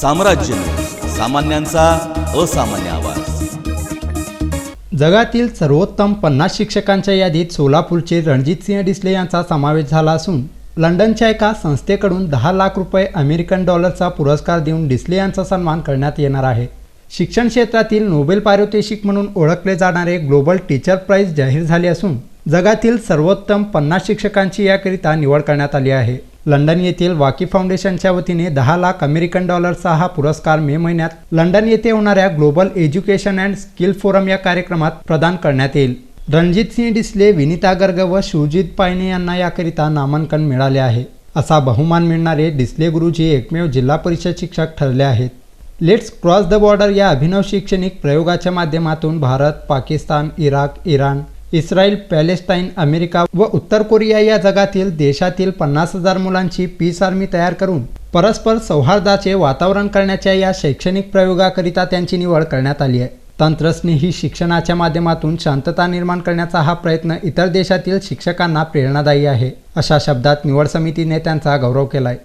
साम्राज्य सामान्यांचा असामान्य आवाज. जगातील सर्वोत्तम पन्नास शिक्षकांच्या यादीत सोलापूरचे रणजितसिंह डिसले यांचा समावेश झाला असून लंडनच्या एका संस्थेकडून दहा लाख रुपये अमेरिकन डॉलरचा पुरस्कार देऊन डिसले यांचा सन्मान करण्यात येणार आहे. शिक्षण क्षेत्रातील नोबेल पारितोषिक म्हणून ओळखले जाणारे ग्लोबल टीचर प्राईज जाहीर झाले असून जगातील सर्वोत्तम पन्नास शिक्षकांची याकरिता निवड करण्यात आली आहे. लंडन येथील वाकी फाउंडेशनच्या वतीने दहा लाख अमेरिकन डॉलरचा हा पुरस्कार मे महिन्यात लंडन येथे होणाऱ्या global education and skill forum या कार्यक्रमात प्रदान करण्यात येईल. रणजित सिंह डिसले विनिता गर्ग व शिवजित पायने यांना याकरिता नामांकन मिळाले आहे. असा बहुमान मिळणारे डिसले गुरुजी एकमेव जिल्हा परिषद शिक्षक ठरले आहेत. लेट्स क्रॉस द बॉर्डर या अभिनव शैक्षणिक प्रयोगाच्या माध्यमातून Bharat Pakistan Iraq Iran Israel Palestine America व उत्तर कोरिया या जगातील देशातील पन्नास हजार मुलांची पीस आर्मी तयार करून परस्पर सौहार्दाचे वातावरण करण्याच्या या शैक्षणिक प्रयोगाकरिता त्यांची निवड करण्यात आली आहे. तंत्रस्नेही शिक्षणाच्या माध्यमातून शांतता निर्माण करण्याचा हा प्रयत्न इतर देशातील शिक्षकांना प्रेरणादायी आहे. अशा शब्दात निवड समितीने त्यांचा गौरव केलाय.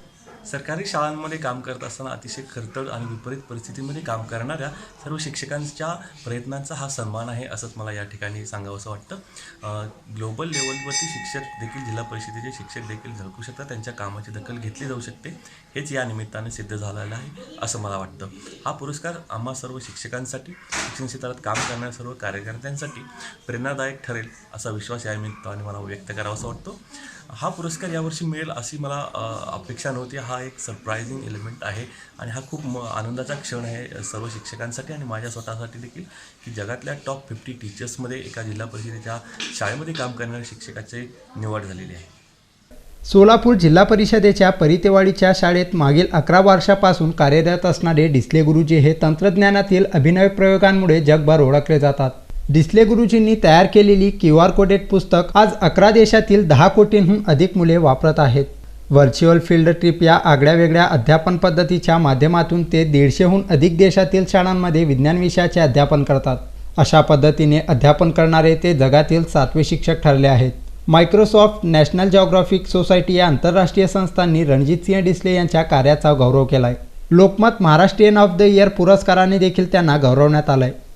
सरकारी शाळांमध्ये काम करत असताना अतिशय खरतड आणि विपरीत परिस्थितीमध्ये काम करणाऱ्या सर्व शिक्षकांच्या प्रयत्नांचा हा सन्मान आहे असंच मला या ठिकाणी सांगावंसं वाटतं. ग्लोबल लेवलवरती शिक्षक देखील जिल्हा परिषदेचे शिक्षक देखील झळकू शकतात. त्यांच्या कामाची दखल घेतली जाऊ शकते. हेच या निमित्ताने सिद्ध झालेलं आहे असं मला वाटतं. हा पुरस्कार आम्हा सर्व शिक्षकांसाठी शिक्षण क्षेत्रात काम करणाऱ्या सर्व कार्यकर्त्यांसाठी प्रेरणादायक ठरेल असा विश्वास या निमित्ताने मला व्यक्त करावासा वाटतो. हा पुरस्कार यावर्षी मिळेल अशी मला अपेक्षा नव्हती. हा एक सरप्रायझिंग एलिमेंट आहे आणि हा खूप म आनंदाचा क्षण आहे सर्व शिक्षकांसाठी आणि माझ्या स्वतःसाठी देखील की जगातल्या टॉप फिफ्टी टीचर्समध्ये एका जिल्हा परिषदेच्या शाळेमध्ये काम करणाऱ्या शिक्षकाची निवड झालेली आहे. सोलापूर जिल्हा परिषदेच्या परितेवाडीच्या शाळेत मागील अकरा वर्षापासून कार्यरत असणारे डिस्ले गुरुजी हे तंत्रज्ञानातील अभिनव प्रयोगांमुळे जगभर ओळखले जातात. डिस्ले गुरुजींनी तयार केलेली क्यू आर कोडेड पुस्तक आज अकरा देशातील दहा कोटींहून अधिक मुले वापरत आहेत. व्हर्च्युअल फील्ड ट्रिप या आगळ्या वेगळ्या अध्यापन पद्धतीच्या माध्यमातून ते दीडशेहून अधिक देशातील शाळांमध्ये विज्ञान विषयाचे अध्यापन करतात. अशा पद्धतीने अध्यापन करणारे ते जगातील सातवे शिक्षक ठरले आहेत. मायक्रोसॉफ्ट नॅशनल जॉग्राफिक सोसायटी या आंतरराष्ट्रीय संस्थांनी रणजित सिंह डिस्ले यांच्या कार्याचा गौरव केला आहे Lokmat Maharashtrian of the year पुरस्काराने देखील त्यांना गौरवण्यात आलं आहे